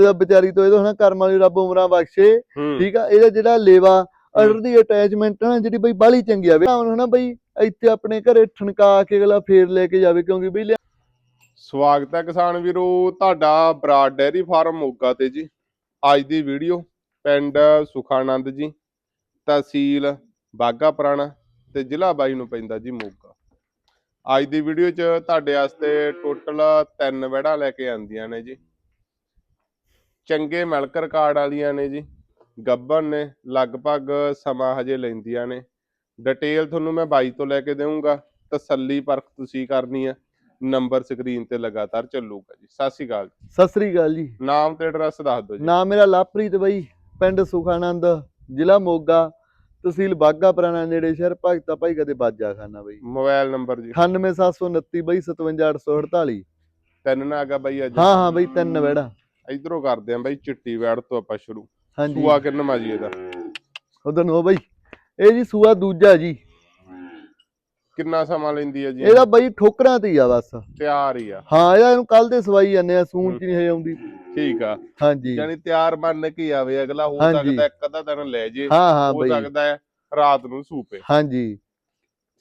ਇਹਦਾ ਵਿਚਾਰੀ ਤੋਂ ਇਹਦਾ ਹਨਾ ਕਰਮ ਵਾਲੀ ਰੱਬ ਉਮਰਾਂ ਬਖਸ਼ੇ ਠੀਕ ਆ? ਇਹਦਾ ਜਿਹੜਾ ਲੇਵਾ ਅਡਰ ਦੀ ਅਟੈਚਮੈਂਟ ਨਾ ਜਿਹੜੀ ਬਈ ਬਾਲੀ ਚੰਗੀ ਆਵੇ ਹਨਾ ਬਈ ਇੱਥੇ ਆਪਣੇ ਘਰੇ ਠਣਕਾ ਕੇ ਅਗਲਾ ਫੇਰ ਲੈ ਕੇ ਜਾਵੇ ਕਿਉਂਕਿ ਬਈ ਸਵਾਗਤ ਹੈ ਕਿਸਾਨ ਵੀਰੋ ਤੁਹਾਡਾ ਬਰਾਡ ਡੈਰੀ ਫਾਰਮ ਮੋਗਾ ਤੇ ਜੀ। ਅੱਜ ਦੀ ਵੀਡੀਓ ਪਿੰਡ ਸੁਖਾਨੰਦ ਜੀ ਤਹਿਸੀਲ ਬਾਗਾ ਪੁਰਾਣਾ ਤੇ ਜ਼ਿਲ੍ਹਾ ਬਾਈ ਨੂੰ ਪੈਂਦਾ ਜੀ ਮੋਗਾ। ਅੱਜ ਦੀ ਵੀਡੀਓ 'ਚ ਤੁਹਾਡੇ ਵਾਸਤੇ ਟੋਟਲ ਤਿੰਨ ਵੜਾ ਲੈ ਕੇ ਆਂਦੀਆਂ ਨੇ ਜੀ। ਚੰਗੇ ਮਿਲਕ ਰਿਕਾਰਡ ਵਾਲੀਆਂ ਨੇ ਜੀ। ਗੱਬਨ ਨੇ ਲਗਭਗ ਸਮਾਂ ਹਜੇ ਲੈਂਦੀਆਂ ਨੇ। ਡਿਟੇਲ ਤੁਹਾਨੂੰ ਮੈਂ ਬਾਈ ਤੋਂ ਲੈ ਕੇ ਦੇਵਾਂਗਾ ਤਸੱਲੀ ਪਰਖ ਤੁਸੀਂ ਕਰਨੀ ਆ। ਨੰਬਰ ਸਕਰੀਨ ਤੇ ਲਗਾਤਾਰ ਚੱਲੂਗਾ ਜੀ। ਸਤਿ ਸ਼੍ਰੀ ਅਕਾਲ ਜੀ। ਸਤਿ ਸ੍ਰੀ ਅਕਾਲ ਜੀ। ਨਾਮ ਤੇ ਐਡਰੈਸ ਦੱਸ ਦਿਓ ਜੀ। ਨਾਮ ਮੇਰਾ ਲਵਪ੍ਰੀਤ ਬਈ ਪਿੰਡ ਸੁਖਾਨੰਦ ਜ਼ਿਲ੍ਹਾ ਮੋਗਾ। ਤਹਿਸੀਲ ਬਾਗਾ ਪੁਰਾਣਾ ਨੇੜੇ ਸ਼ਹਿਰ। ਭਗਤਾ ਭਾਈ ਕਦੇ ਬਾਜਾ ਖਾਨਾ ਬਈ। ਮੋਬਾਈਲ ਨੰਬਰ ਜੀ। 98729 ਬਈ 57848 ਤਿੰਨ ਨਾ ਆਗਾ ਬਾਈ ਅੱਜ। ਹਾਂ ਹਾਂ ਬਈ ਤਿੰਨ ਵੜਾ। ਇਧਰੋਂ ਕਰਦੇ ਆਂ ਬਾਈ ਚਿੱਟੀ ਵੈੜ ਤੋਂ ਆਪਾਂ ਸ਼ੁਰੂ। ਹਾਂਜੀ। ਸੂਆ ਕਿੰਨਾ ਜੀ ਇਹਦਾ? ਉਧਰ ਨੂੰ ਬਈ ਇਹ ਜੀ ਸੂਆ ਦੂਜਾ ਜੀ। ਕਿੰਨਾ ਸਮਾਂ ਲੈਂਦੀ ਹੈ ਜੀ? ਇਹਦਾ ਬਈ ਠੋਕਰਾਂ ਤੇ ਹੀ ਆ ਬਸ। ਤਿਆਰ ਹੀ ਆ। ਹਾਂ ਇਹਦਾ ਇਹਨੂੰ ਕੱਲ ਦੇ ਸਵਾਈ ਜਾਂਦੇ ਆ ਸੂਣ ਚ ਨਹੀਂ ਹਜੇ ਆਉਂਦੀ। ਠੀਕ ਆ। ਹਾਂਜੀ। ਯਾਨੀ ਤਿਆਰ ਮੰਨ ਕੇ ਆਵੇ ਅਗਲਾ ਹੋ। ਸਕਦਾ ਇੱਕ ਅੱਧਾ ਦਿਨ ਲੈ ਜੇ ਹਾਂ ਹਾਂ ਹੋ ਬਈ। ਸਕਦਾ ਹੈ ਰਾਤ ਨੂੰ ਸੂਪੇ। ਹਾਂਜੀ।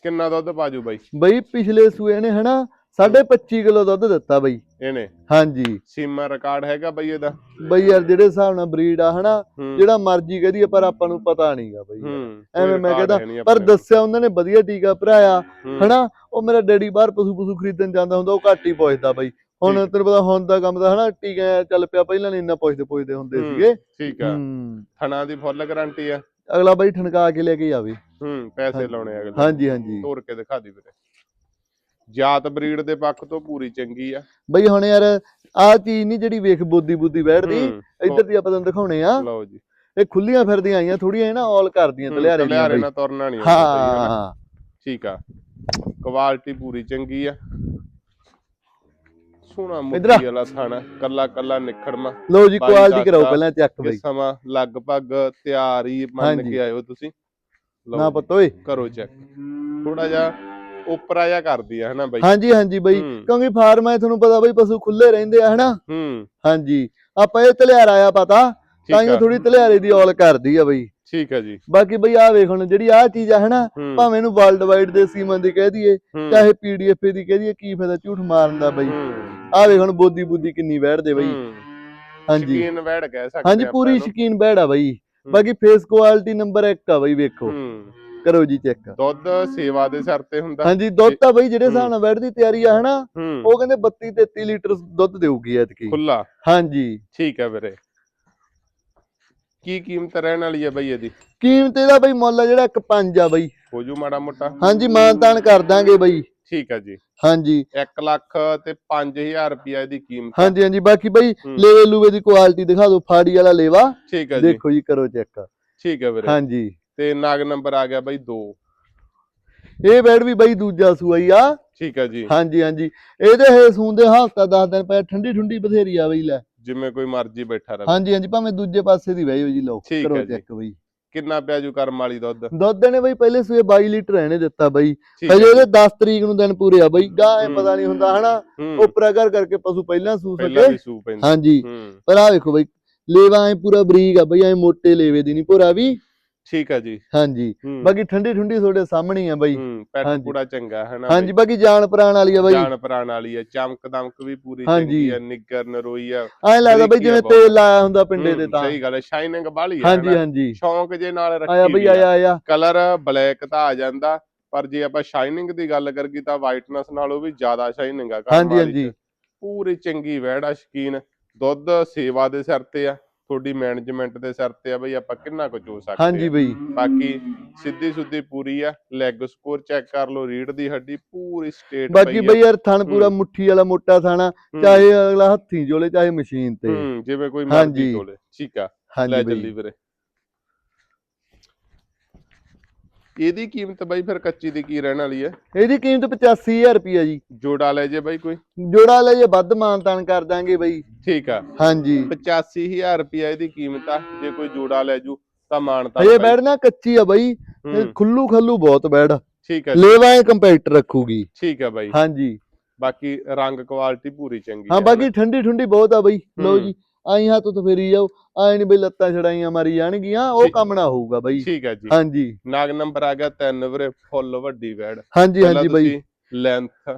ਕਿੰਨਾ ਦੁੱਧ ਪਾਜੂ ਬਾਈ? ਬਈ ਪਿਛਲੇ ਸੂਏ ਨੇ ਹਨਾ 25 ਕਿਲੋ ਦੁੱਧ ਦਿੱਤਾ ਬਈ। ਇਹਨੇ? ਹਾਂਜੀ। ਸੀਮਾ ਰਿਕਾਰਡ ਹੈਗਾ ਬਾਈ ਇਹਦਾ? ਬਈ ਯਾਰ ਜਿਹੜੇ ਹਿਸਾਬ ਨਾਲ ਬਰੀਡ ਆ ਹਨਾ ਜਿਹੜਾ ਮਰਜ਼ੀ ਕਹਦੀਏ ਪਰ ਆਪਾਂ ਨੂੰ ਪਤਾ ਨਹੀਂਗਾ ਬਈ। ਐਵੇਂ ਮੈਂ ਕਹਿੰਦਾ, ਪਰ ਦੱਸਿਆ ਉਹਨਾਂ ਨੇ ਵਧੀਆ ਟੀਕਾ ਭਰਾਇਆ ਹਨਾ ਉਹ ਮੇਰਾ ਡੈਡੀ ਬਾਹਰ ਪਸ਼ੂ ਪਸ਼ੂ ਖਰੀਦਣ ਜਾਂਦਾ ਹੁੰਦਾ ਉਹ ਘੱਟ ਹੀ ਪੁੱਛਦਾ ਬਈ। ਹੁਣ। ਤੈਨੂੰ ਪਤਾ ਹੁਣ ਦਾ ਕੰਮ ਦਾ ਹਨਾ ਟੀਕਾ ਚੱਲ ਪਿਆ ਪਹਿਲਾਂ ਨਹੀਂ ਇੰਨਾ ਪੁੱਛਦੇ ਪੁੱਛਦੇ ਹੁੰਦੇ ਸੀਗੇ। ਠੀਕ ਆ। ਥਣਾ ਦੀ ਫੁੱਲ ਗਾਰੰਟੀ ਆ। ਅਗਲਾ ਬਾਈ ਠਣਕਾ ਕੇ ਲੈ ਕੇ ਆਵੇ। ਹੂੰ ਪੈਸੇ। ਲਾਉਣੇ ਅਗਲੇ। ਹਾਂਜੀ ਹਾਂਜੀ। ਤੋਰ ਕੇ ਦਿਖਾ ਦੀ ਵੀਰੇ। ਜਾਤ ਬਰੀਡ ਦੇ ਪੱਖ ਤੋਂ ਪੂਰੀ ਚੰਗੀ ਆ। ਬਈ ਹੁਣ ਯਾਰ ਆਹ ਚੀਜ਼ ਨਹੀਂ ਜਿਹੜੀ ਵੇਖ ਬੋਦੀ ਬੁੱਦੀ ਬੈਠਦੀ ਇੱਧਰ ਦੀ ਆਪਾਂ ਤੁਹਾਨੂੰ ਦਿਖਾਉਣੇ ਆ। ਲਓ ਜੀ। ਇਹ ਖੁੱਲੀਆਂ ਫਿਰਦੀਆਂ ਆਈਆਂ ਥੋੜੀਆਂ ਇਹ ਨਾ ਆਲ ਕਰਦੀਆਂ ਤਲਿਆਰੇ ਦੀਆਂ ਤਲਿਆਰੇ ਨਾਲ ਤੁਰਨਾ ਨਹੀਂ ਹਾਂ ਠੀਕ ਆ। ਕੁਆਲਿਟੀ ਪੂਰੀ ਚੰਗੀ ਆ। ਸੋਹਣਾ ਆ। ਮੁੱਠੀ ਵਾਲਾ ਥਾਣਾ ਕੱਲਾ ਕੱਲਾ ਨਿਖੜਮਾ। ਲਓ ਜੀ ਕੁਆਲਿਟੀ ਕਰਾਓ ਪਹਿਲਾਂ ਚੈੱਕ ਬਈ। ਸਮਾਂ ਲਗਭਗ ਤਿਆਰ ਹੀ ਮੰਨ। ਕੇ ਆਇਓ ਤੁਸੀਂ। ਨਾ ਪਤਾ ਓਏ। ਕਰੋ ਚੈੱਕ ਥੋੜਾ ਜਿਹਾ ਉਪਰਾ ਜਿਹਾ ਕਰਦੀ ਆ ਹਨਾ ਬਾਈ? ਹਾਂਜੀ ਹਾਂਜੀ ਬਈ। ਹੂੰ, ਕਿਉਂਕਿ ਫਾਰਮ ਹੈ ਤੁਹਾਨੂੰ ਪਤਾ ਬਈ ਪਸ਼ੂ ਖੁੱਲੇ ਰਹਿੰਦੇ ਆ ਹਨਾ? ਹੂੰ। ਹਾਂਜੀ। ਆਪਾਂ ਇਹ ਤਲਿਆਰ ਆਇਆ ਪਤਾ ਤਾਂ ਹੀ ਆ। ਥੋੜੀ ਤਲਿਆਰੇ ਦੀ ਆਲ ਕਰਦੀ ਆ ਬਈ। ਠੀਕ ਆ ਜੀ। ਬਾਕੀ ਬਈ ਆਹ ਵੇਖ ਹੁਣ ਜਿਹੜੀ ਚੀਜ਼ ਆ ਹਨਾ ਹੂੰ, ਭਾਵੇਂ ਇਹਨੂੰ ਵਰਲਡ ਵਾਈਡ ਦੇ ਸੀਮਨ ਦੀ ਕਹਿ ਦਈਏ ਹੂੰ, ਚਾਹੇ ਪੀਡੀਐਫ ਦੀ ਕਹਿ ਦਈਏ ਕੀ ਫਾਇਦਾ ਝੂਠ ਮਾਰਨ ਦਾ ਬਈ। ਹੂੰ, ਆਹ ਵੇਖ ਹੁਣ ਬੋਦੀ ਬੁੱਦੀ ਕਿੰਨੀ ਬੈਠਦੇ ਬਈ। ਹੂੰ, ਹਾਂਜੀ। ਸ਼ੌਕੀਨ ਵੈੜ ਕਹਿ ਸਕਦੇ ਹਾਂਜੀ ਪੂਰੀ। ਸ਼ਕੀਨ ਬੈੜ ਆ ਬਈ। ਬਾਕੀ ਫੇਸ ਕੁਆਲਿਟੀ ਨੰਬਰ 1 ਆ ਬਈ ਵੇਖੋ। ਹੂੰ। ਕਰੋ ਜੀ ਚੈੱਕ। ਦੁੱਧ ਸੇਵਾ ਦੇ ਸਿਰ ਤੇ ਹੁੰਦਾ। ਹਾਂਜੀ ਦੁੱਧ ਤਾਂ ਬਈ ਜਿਹੜੇ ਹਿਸਾਬ ਨਾਲ ਦੀ ਤਿਆਰੀ ਆ ਹਨਾ? ਉਹ ਕਹਿੰਦੇ 32 33 ਲੀਟਰ ਦੁੱਧ ਦੇਊਗੀ ਐਤਕੀ। ਖੁੱਲਾ ਹਾਂਜੀ। ਠੀਕ ਹੈ ਵੀਰੇ। ਕੀ ਕੀਮਤ ਰਹਿਣ ਵਾਲੀ ਹੈ ਬਈ ਇਹਦੀ? ਕੀਮਤ ਇਹਦਾ ਬਈ ਮੁੱਲ ਆ ਜਿਹੜਾ ਇੱਕ ਪੰਜ ਆ ਬਈ। ਹੋ ਜੂ ਮਾੜਾ ਮੋਟਾ। ਹਾਂਜੀ ਮਾਨਤਾਨ ਕਰ ਦਾਂਗੇ ਬਈ। ਠੀਕ ਹੈ ਜੀ। ਹਾਂਜੀ। 1 ਲੱਖ ਤੇ 5000 ਰੁਪਿਆ ਇਹਦੀ ਕੀਮਤ ਹਾਂਜੀ ਹਾਂਜੀ। ਬਾਕੀ ਬਈ। ਲੇਵੇ ਲੂਵੇ ਦੀ ਕੁਆਲਿਟੀ ਦਿਖਾ ਦਿਓ ਫਾੜੀ ਵਾਲਾ ਲੇਵਾ। ਠੀਕ ਹੈ ਜੀ। ਦੇਖੋ ਜੀ ਕਰੋ ਚੈੱਕ। ਠੀਕ ਹੈ ਵੀਰੇ। ਹਾਂਜੀ। ਤੇ ਨਾਗ ਨੰਬਰ ਆ ਗਿਆ ਬਈ 2 ਇਹ ਬੈਡ ਵੀ ਬਈ ਦੂਜਾ ਹੀ ਆ। ਠੀਕ ਹੈ ਜੀ। ਹਾਂਜੀ ਹਾਂਜੀ। ਇਹਦੇ ਹੈ ਸੂੰਦੇ ਹਫਤਾ 10 ਦਿਨ ਪਏ ਠੰਡੀ ਠੰਡੀ ਬਥੇਰੀ ਆ ਬਈ ਲੈ। ਜਿਵੇਂ ਕੋਈ ਮਰਜ਼ੀ ਬੈਠਾ ਰਹੇ। ਹਾਂਜੀ ਹਾਂਜੀ ਭਾਵੇਂ ਦੂਜੇ ਪਾਸੇ ਦੀ ਵਹਿ ਜੀ ਲਓ ਕਰੋ। ਚੈੱਕ ਬਈ। ਕਿੰਨਾ ਪਿਆ ਜੂ ਕਰਮ ਵਾਲੀ ਦੁੱਧ? ਦੁੱਧ ਨੇ ਬਈ ਪਹਿਲੇ ਸੂਏ 22 ਲੀਟਰ ਇਹਨੇ ਦਿੱਤਾ ਬਈ। ਹਜੇ ਹੈ ਇਹਦੇ 10 ਤਰੀਕ ਨੂੰ ਦਿਨ ਪੂਰੇ ਆ ਬਈ। ਗਾਂ ਇਹ। ਪਤਾ ਨਹੀਂ ਹੁੰਦਾ ਹਨਾ। ਉਪਰਾ ਕਰ ਕਰਕੇ ਪਸ਼ੂ ਪਹਿਲਾਂ ਸੂ ਸਕੇ। ਹਾਂਜੀ। ਪਰ ਆ ਵੇਖੋ ਬਈ ਲੇਵਾ ਐ ਪੂਰਾ ਬਰੀਕ ਆ ਬਈ ਐ ਮੋਟੇ ਲੇਵੇ ਦੀ ਨਹੀਂ ਭੋਰਾ ਵੀ। ਠੀਕ ਹੈ ਜੀ। ਹਾਂਜੀ। ਹੂੰ। ਬਾਕੀ ਠੰਡੀ ਠੰਡੀ ਤੁਹਾਡੇ ਸਾਹਮਣੇ ਹੀ ਆ ਬਈ। ਹੂੰ ਪੈਟ ਹਾਂਜੀ। ਪੂੜਾ ਚੰਗਾ ਹਾਂਜੀ ਬਾਕੀ ਜਾਨ ਪ੍ਰਾਣ ਵਾਲੀ ਆ ਬਈ। ਜਾਨ ਪ੍ਰਾਣ ਵਾਲੀ ਹੈ ਚਮਕ ਦਮਕ ਵੀ ਪੂਰੀ ਹਾਂਜੀ। ਚੰਗੀ ਹੈ ਨਿੱਗਰ ਨਰੋਈ ਹੈ ਐ ਲੱਗਦਾ ਬਈ ਆ ਜਿਵੇਂ ਬਹੁਤ। ਤੇਲ ਲਾਇਆ ਹੁੰਦਾ ਪਿੰਡੇ ਤੇ ਹੂੰ, ਤਾਂ। ਸਹੀ ਗੱਲ ਹੈ ਸ਼ਾਈਨਿੰਗ ਬਾਲੀ ਹੈ ਹਾਂਜੀ ਹਨਾ। ਹਾਂਜੀ। ਸ਼ੌਂਕ ਜੇ ਨਾਲ ਰੱਖੀ ਆਇਆ ਬਈ ਆਇਆ ਆਇਆ। ਕਲਰ ਬਲੈਕ ਤਾਂ ਆ ਜਾਂਦਾ ਪਰ ਜੇ ਆਪਾਂ ਸ਼ਾਈਨਿੰਗ ਦੀ ਗੱਲ ਕਰੀਏ ਤਾਂ ਵਾਈਟਨੈਸ ਨਾਲੋਂ ਵੀ ਜ਼ਿਆਦਾ ਸ਼ਾਈਨਿੰਗ ਆ ਹਾਂਜੀ ਵਾਲੀ ਹਾਂਜੀ। ਚ। ਪੂਰੀ ਚੰਗੀ ਵੈੜ ਆ ਸ਼ਕੀਨ। ਦੁੱਧ ਸੇਵਾ ਦੇ ਸਿਰ ਤੇ ਆ। ਤੁਹਾਡੀ ਮੈਨੇਜਮੈਂਟ ਦੇ ਸਿਰ ਤੇ ਆ ਬਈ ਆਪਾਂ ਕਿੰਨਾ ਕੁ ਚੋ ਸਕਦੇ ਹਾਂਜੀ। ਬਈ। ਬਾਕੀ ਸਿੱਧੀ ਸੁੱਧੀ ਪੂਰੀ ਆ ਲੈਗ ਸਕੋਰ ਚੈੱਕ ਕਰ ਲਓ ਰੀੜ ਦੀ ਹੱਡੀ ਪੂਰੀ ਸਟੇਟ ਬਾਕੀ ਬਈ ਯਾਰ ਥਣ ਪੂਰਾ ਮੁੱਠੀ ਵਾਲਾ ਮੋਟਾ ਥਾਣਾ ਚਾਹੇ ਅਗਲਾ ਹੱਥੀਂ ਜੋਲੇ ਚਾਹੇ ਮਸ਼ੀਨ ਤੇ। ਜਿਵੇਂ ਕੋਈ। ਮਰਜ਼ੀ ਤੋਲੇ ਠੀਕ ਆ। ਲੈ ਜਲਦੀ ਵੀਰੇ। ਇਹਦੀ ਕੀਮਤ ਬਾਈ ਫਿਰ ਕੱਚੀ ਦੀ ਕੀ ਰਹਿਣ ਵਾਲੀ ਹੈ? ਇਹਦੀ ਕੀਮਤ 85000 ਰੁਪਿਆ ਜੀ। ਜੋੜਾ ਲੈ ਜੇ ਬਾਈ ਕੋਈ। ਜੋੜਾ ਲੈ ਜੇ ਵੱਧ ਮਾਨਤਾਨ ਕਰ ਦਾਂਗੇ ਬਈ। ਠੀਕ ਆ। ਹਾਂਜੀ। 85000 ਰੁਪਿਆ ਇਹਦੀ ਕੀਮਤ ਆ। ਜੇ ਕੋਈ ਜੋੜਾ ਲੈ ਜੂ ਤਾਂ ਮਾਨਤਾ ਹਜੇ ਬੈੜ ਨਾ ਕੱਚੀ ਆ ਬਈ। ਖੁੱਲੂ ਖੱਲੂ ਬਹੁਤ ਬੈੜ ਠੀਕ ਜੀ, ਲੇਵਾ ਇਹ ਕੰਪੈਕਟ ਰੱਖੂਗੀ। ਠੀਕ ਹੈ ਬਾਈ। ਹਾਂਜੀ। ਬਾਕੀ ਰੰਗ ਕੁਆਲਿਟੀ ਪੂਰੀ ਚੰਗੀ ਹਾਂ ਹੈ ਬਾਕੀ ਠੰਡੀ ਠੰਡੀ ਬਹੁਤ ਆ ਬਈ। ਲਓ। ਜੀ। ਆਈ ਹੱਥ ਤੋਂ ਫੇਰੀ ਜਾਓ ਆਏ ਨਹੀਂ ਬਈ ਲੱਤਾਂ ਛੜਾਈਆਂ ਮਾਰੀ ਜਾਣਗੀਆਂ ਉਹ। ਕੰਮ ਨਾ ਹੋਊਗਾ ਬਈ ਠੀਕ ਹੈ ਜੀ ਹਾਂਜੀ ਨਾਗ ਨੰਬਰ ਆ ਗਿਆ 3 ਵੀਰੇ ਫੁੱਲ ਵੱਡੀ ਵੈੜ ਹਾਂਜੀ ਹਾਂਜੀ ਬਈ ਲੈਂਥ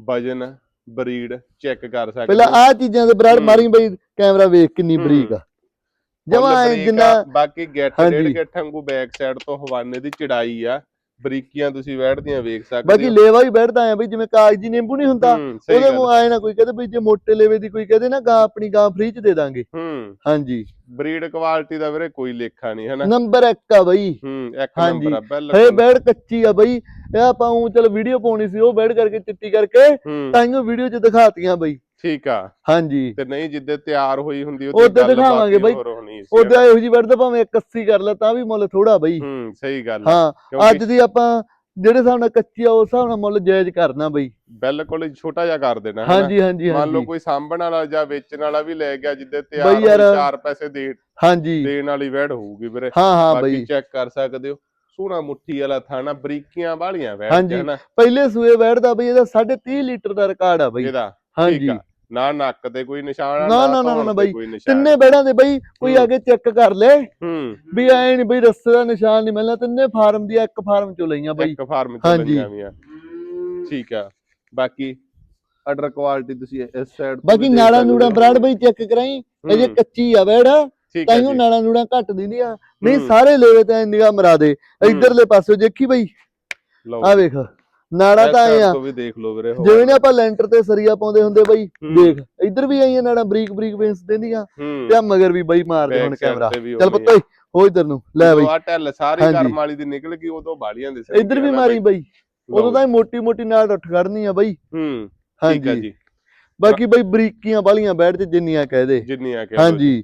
ਵਜਨ ਬਰੀਡ ਚੈੱਕ ਕਰ ਸਕਦੇ ਪਹਿਲਾਂ। ਆਹ ਚੀਜ਼ਾਂ ਦੇ ਬਰਾੜ। ਮਾਰੀ ਬਈ ਕੈਮਰਾ ਵੇਖ ਕਿੰਨੀ। ਬਰੀਕ ਆ ਜਮਾ ਜਿੰਨਾ ਬਾਕੀ ਗਿੱਟ। ਡੇਢ ਗਿੱਠ ਵਾਂਗੂ ਬੈਕ ਸਾਈਡ ਤੋਂ ਹਵਾਨੇ ਦੀ ਚੜਾਈ ਆ ਬਰੀਕੀਆਂ ਤੁਸੀਂ ਵੈੜ ਦੀਆਂ ਵੇਖ ਸਕਦੇ ਬਾਕੀ ਲੇਵਾ ਹੀ ਬੈਠਦਾ ਆ ਬਈ ਜਿਵੇਂ ਕਾਗਜੀ ਨਿੰਬੂ ਨਹੀਂ ਹੁੰਦਾ ਹੂੰ ਉਹਦੇ ਨੂੰ ਆਏ ਨਾ ਕੋਈ ਕਹਦੇ ਬਈ ਜੇ ਮੋਟੇ ਲੇਵੇ ਦੀ ਕੋਈ ਕਹਦੇ ਨਾ ਗਾਂ ਆਪਣੀ ਗਾਂ ਫ੍ਰੀ ਚ ਦੇ ਦਾਂਗੇ। ਹੂੰ। ਹਾਂਜੀ। ਬਰੀਡ ਕੁਆਲਿਟੀ ਦਾ ਵੀਰੇ ਕੋਈ ਲੇਖਾ ਨਹੀਂ ਹੈ ਨਾ ਨੰਬਰ 1 ਆ ਬਈ। ਹੂੰ ਇੱਕ। ਨੰਬਰ ਆ ਹਏ ਬਿਲਕੁਲ ਬੈੜ ਕੱਚੀ ਆ ਬਈ। ਇਹ ਆਪਾਂ ਉਹ ਚਲ ਵੀਡੀਓ ਪਾਉਣੀ ਸੀ ਉਹ ਬੈੜ ਕਰਕੇ ਚਿੱਟੀ ਕਰਕੇ ਹੂੰ। ਤਾਈਓ ਵੀਡੀਓ ਚ ਦਿਖਾਤੀਆਂ ਬਈ। ਠੀਕ ਆ। ਹਾਂਜੀ। ਤੇ ਨਹੀਂ ਜਿੱਦੇ ਤਿਆਰ ਹੋਈ ਹੁੰਦੀ ਉੱਦੇ ਦਿਖਾਵਾਂਗੇ ਬਈ। ਉਹਦਾ ਇਹੋ ਜੀ ਤਾਂ ਭਾਵੇਂ 81 ਕਰ ਲੈ ਤਾਂ ਵੀ ਮੁੱਲ ਥੋੜਾ ਬਈ। ਹੂੰ ਸਹੀ ਗੱਲ ਹਾਂ ਅੱਜ ਦੀ ਆਪਾਂ ਜਿਹੜੇ ਹਿਸਾਬ ਨਾਲ ਕੱਚੀ ਆ ਉਸ ਹਿਸਾਬ ਨਾਲ ਮੁੱਲ ਜਾਇਜ਼ ਕਰਨਾ ਬਈ। ਬਿਲਕੁਲ ਛੋਟਾ ਜਿਹਾ ਕਰ ਦੇਣਾ ਹਾਂਜੀ ਹਾਂਜੀ ਮੰਨ ਲਓ ਕੋਈ ਸਾਂਭਣ ਵਾਲਾ ਜਾਂ ਵੇਚਣ ਵਾਲਾ ਵੀ ਲੈ ਗਿਆ ਜਿੱਦੇ ਤਿਆਰ ਚਾਰ ਪੈਸੇ ਦੇ ਹਾਂਜੀ। ਦੇਣ ਵਾਲੀ ਵੈੜ ਹੋਊਗੀ ਵੀਰੇ। ਹਾਂ ਹਾਂ ਬਾਕੀ ਬਈ। ਚੈੱਕ ਕਰ ਸਕਦੇ ਹੋ। ਸੋਹਣਾ ਮੁੱਠੀ ਵਾਲਾ ਥਾਣਾ ਬਰੀਕੀਆਂ ਵਾਲੀਆਂ ਵੈੜ। ਹੈ ਨਾ ਪਹਿਲੇ ਸੂਏ ਬੈਠਦਾ ਬਈ ਇਹਦਾ 30 ਲੀਟਰ ਦਾ ਰਿਕਾਰਡ ਆ ਬਈ। ਇਹਦਾ ਹਾਂਜੀ। ਨਾ ਨੱਕ ਤੇ ਕੋਈ ਨਿਸ਼ਾਨ ਆ, ਨਾ, ਨਾ, ਨਾ, ਤੇ ਬਈ। ਤਿੰਨੇ ਬੈੜਾਂ ਦੇ ਬਈ ਕੋਈ। ਆ ਕੇ ਚੈੱਕ ਕਰ ਲੈ। ਹੂੰ। ਵੀ ਐ ਨਹੀਂ ਬਈ ਰਸਤੇ ਦਾ ਨਿਸ਼ਾਨ ਨਹੀਂ ਮਿਲਣਾ ਤਿੰਨੇ ਫਾਰਮ ਦੀ ਇੱਕ ਫਾਰਮ ਚੋਂ ਲਈਆਂ ਬਈ। ਇੱਕ ਫਾਰਮ ਚ। ਲਈਆਂ ਵੀਆਂ। ਠੀਕ ਆ। ਬਾਕੀ ਆਰਡਰ ਕੁਆਲਿਟੀ ਤੁਸੀਂ ਇਸ ਸਾਈਡ ਬਾਕੀ ਨਾੜਾ ਨੂੜਾ ਬਰਾੜ ਬਈ ਚੈੱਕ ਕਰਾਈ ਅਜੇ ਕੱਚੀ ਆ ਬੈੜ ਠੀਕ ਹੈ ਨਾੜਾ ਨੂੜਾ ਘੱਟ ਨਹੀਂ ਹੂੰ। ਸਾਰੇ ਲੇਵੇ ਤਾਂ ਨਿਗਾਹ ਮਰਾ ਦੇ। ਇਧਰਲੇ ਪਾਸੇ ਦੇਖੀ ਬਈ। ਆ ਵੇਖ। ਨਾੜਾ ਤਾਂ ਆਏ ਆ। ਤੋਂ ਵੀ ਦੇਖ ਲਓ ਵੀਰੇ। ਜਿਵੇਂ ਨੇ। ਆਪਾਂ ਲੈਂਟਰ ਤੇ ਸਰੀਆ ਪਾਉਂਦੇ ਹੁੰਦੇ ਬਈ। ਦੇਖ ਇੱਧਰ ਵੀ ਆਈਆਂ ਨਾੜਾ ਬਰੀਕ ਬਰੀਕ ਵੇਸ ਦਿੰਦੀਆਂ ਤੇ ਆ ਮਗਰ ਵੀ ਬਈ ਮਾਰਦੇ ਹੁਣ ਕੈਮਰਾ। ਚੱਲ ਪੁੱਤ ਹੋ ਇਧਰ ਨੂੰ ਲੈ ਬਈ। ਆਹ ਢਿੱਲ ਸਾਰੀ। ਕਰਮ ਵਾਲੀ ਦੀ ਨਿਕਲ ਗਈ ਉਦੋਂ ਬਾਲੀਆਂ ਦੇ ਇੱਧਰ ਵੀ ਮਾਰੀ ਬਈ। ਉਦੋਂ ਤਾਂ ਮੋਟੀ ਮੋਟੀ ਨਾਲ ਉੱਠ ਖੜਨੀ ਆ ਬਈ। ਹੂੰ ਹਾਂਜੀ। ਬਾਕੀ ਬਈ ਬਰੀਕੀਆਂ ਵਾਲੀਆਂ ਬੈਠ ਤੇ ਜਿੰਨੀਆਂ ਕਹਦੇ ਜਿੰਨੀਆਂ ਕਿ ਹਾਂਜੀ।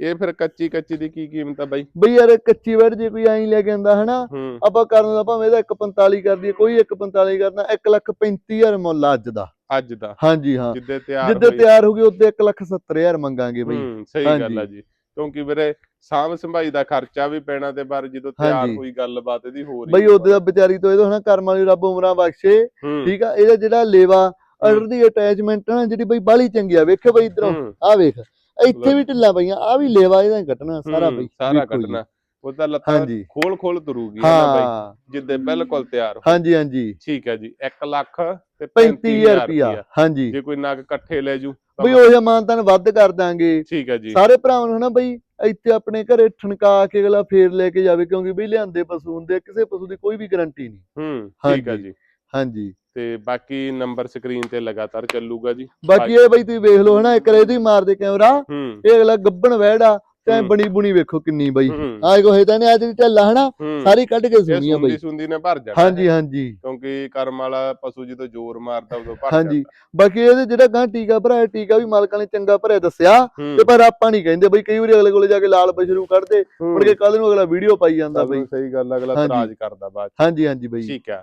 ਇਹ ਫਿਰ ਕੱਚੀ ਕੱਚੀ ਦੀ ਕੀ ਕੀਮਤ ਆ ਬਾਈ? ਬਈ ਯਾਰ ਕੱਚੀ ਬੈਠ ਜੇ ਕੋਈ ਐਂ ਲੈ ਕੇ ਆਂਦਾ ਹਨਾ? ਹੂੰ। ਆਪਾਂ ਕਰਨ ਦਾ ਭਾਵੇਂ ਇਹਦਾ 145 ਕਰ ਦਈਏ ਕੋਈ 145 ਕਰਨਾ 1 ਲੱਖ 35000 ਮੁੱਲ ਅੱਜ ਦਾ। ਅੱਜ ਦਾ? ਹਾਂਜੀ ਹਾਂ। ਜਿੱਦੇ ਤਿਆਰ ਜਿੱਦੇ ਤਿਆਰ ਹੋ ਗਈ ਉੱਤੇ 1 ਲੱਖ 70000 ਮੰਗਾਂਗੇ ਬਈ। ਹੂੰ ਸਹੀ ਗੱਲ ਆ। ਜੀ। ਕਿਉਂਕਿ ਵੀਰੇ ਸਾਂਭ ਸੰਭਾਈ ਦਾ ਖਰਚਾ ਵੀ ਪੈਣਾ ਤੇ ਪਰ ਜਦੋਂ ਤਿਆਰ। ਹੋਈ ਗੱਲਬਾਤ ਇਹਦੀ ਹੋ ਰਹੀ ਬਈ ਉਹਦੇ ਦਾ ਵਿਚਾਰੀ ਤੋਂ ਇਹਦਾ ਹਨਾ ਕਰਮ ਵਾਲੀ ਰੱਬ ਉਮਰਾਂ ਬਖਸ਼ੇ। ਠੀਕ ਆ ਇਹਦਾ ਜਿਹੜਾ ਲੇਵਾ ਅਡਰ ਦੀ ਅਟੈਚਮੈਂਟ ਨਾ ਜਿਹੜੀ ਬਈ ਬਾਲੀ ਚੰਗੀ ਆ ਵੇਖੋ ਬਈ ਇਧਰੋਂ। ਆ ਵੇਖ। ਇੱਥੇ ਵੀ ਢਿੱਲਾ ਪਈਆਂ ਆ ਵੀ ਲੇਵਾ ਇਹਦਾ ਹੀ ਕੱਟਣਾ ਸਾਰਾ ਬਈ ਸਾਰਾ। ਕੱਟਣਾ। ਉਹਦਾ ਲੱਤਾਂ। ਖੋਲ ਖੋਲ ਤੁਰੂਗੀ ਨਾ ਬਾਈ ਜਿੱਦੇ ਬਿਲਕੁਲ ਤਿਆਰ ਹੋ। ਹਾਂਜੀ ਹਾਂਜੀ। ਠੀਕ ਹੈ ਜੀ 1 ਲੱਖ ਤੇ 35000 35000 ਰੁਪਿਆ ਹਾਂਜੀ। ਜੇ ਕੋਈ ਨਗ ਇਕੱਠੇ ਲੈ ਜੂ ਤਾਂ ਬਈ ਉਹ ਜਿਹਾ ਮਾਨਤਾਨ ਵੱਧ ਕਰ ਦਾਂਗੇ। ਠੀਕ ਹੈ ਜੀ। ਸਾਰੇ ਭਰਾਵਾਂ ਨੂੰ ਹਨਾ ਬਈ ਇੱਥੇ ਆਪਣੇ ਘਰੇ ਠਣਕਾ ਕੇ ਅਗਲਾ ਫੇਰ ਲੈ ਕੇ ਜਾਵੇ ਕਿਉਂਕਿ ਬਈ ਲਿਆਂਦੇ ਪਸ਼ੂ ਹੁੰਦੇ ਕਿਸੇ ਪਸ਼ੂ ਦੀ ਕੋਈ ਵੀ ਗਾਰੰਟੀ ਨਹੀਂ। ਹੂੰ ਠੀਕ ਹੈ। ਜੀ। ਹਾਂਜੀ। ਤੇ ਬਾਕੀ ਨੰਬਰ ਸਕਰੀਨ ਤੇ ਲਗਾਤਾਰ ਚੱਲੂਗਾ ਜੀ। ਬਾਕੀ ਇਹ ਬਈ ਤੁਸੀਂ ਵੇਖ ਲਓ ਹਨਾ ਇੱਕ ਰੇਦੀ ਮਾਰਦੇ ਕੈਮਰਾ ਇਹ ਅਗਲਾ ਗੱਬਣ ਵਹਿੜਾ ਤੇ। ਬਣੀ ਬੁਣੀ ਵੇਖੋ ਕਿੰਨੀ ਬਈ। ਆਏ ਕੋ ਹੈ ਤਾਂ ਨਹੀਂ ਅੱਜ ਦੀ ਢੱਲਾ ਹਨਾ ਸਾਰੀ ਕੱਢ ਕੇ ਸੁੰਦੀ ਬਈ। ਸੁੰਦੀ ਨੇ ਭਰ ਜਾਣਾ ਹਾਂਜੀ। ਹਾਂਜੀ। ਕਿਉਂਕਿ ਕਰਮ ਵਾਲਾ ਪਸ਼ੂ ਜਦੋਂ ਜ਼ੋਰ ਮਾਰਦਾ ਉਦੋਂ ਭਰ ਹਾਂਜੀ। ਬਾਕੀ ਇਹਦੇ ਜਿਹੜਾ ਗਾਂ ਟੀਕਾ ਭਰਾਇਆ ਟੀਕਾ ਵੀ ਮਾਲਕਾਂ ਨੇ ਚੰਗਾ ਭਰਿਆ ਦੱਸਿਆ ਤੇ ਪਰ ਆਪਾਂ ਨਹੀਂ ਕਹਿੰਦੇ ਬਈ ਕਈ ਵਾਰੀ ਅਗਲੇ ਕੋਲੇ ਜਾ ਕੇ ਲਾਲ ਬਸ਼ਰੂ ਕੱਢਦੇ ਮੁੜ ਕੇ ਕੱਲ ਨੂੰ ਅਗਲਾ ਵੀਡੀਓ ਪਾਈ ਜਾਂਦਾ ਬਈ। ਸਹੀ ਗੱਲ ਅਗਲਾ। ਤਰਾਜ ਕਰਦਾ ਬਾਅਦ। ਹਾਂਜੀ ਹਾਂਜੀ ਬਈ। ਠੀਕ ਹੈ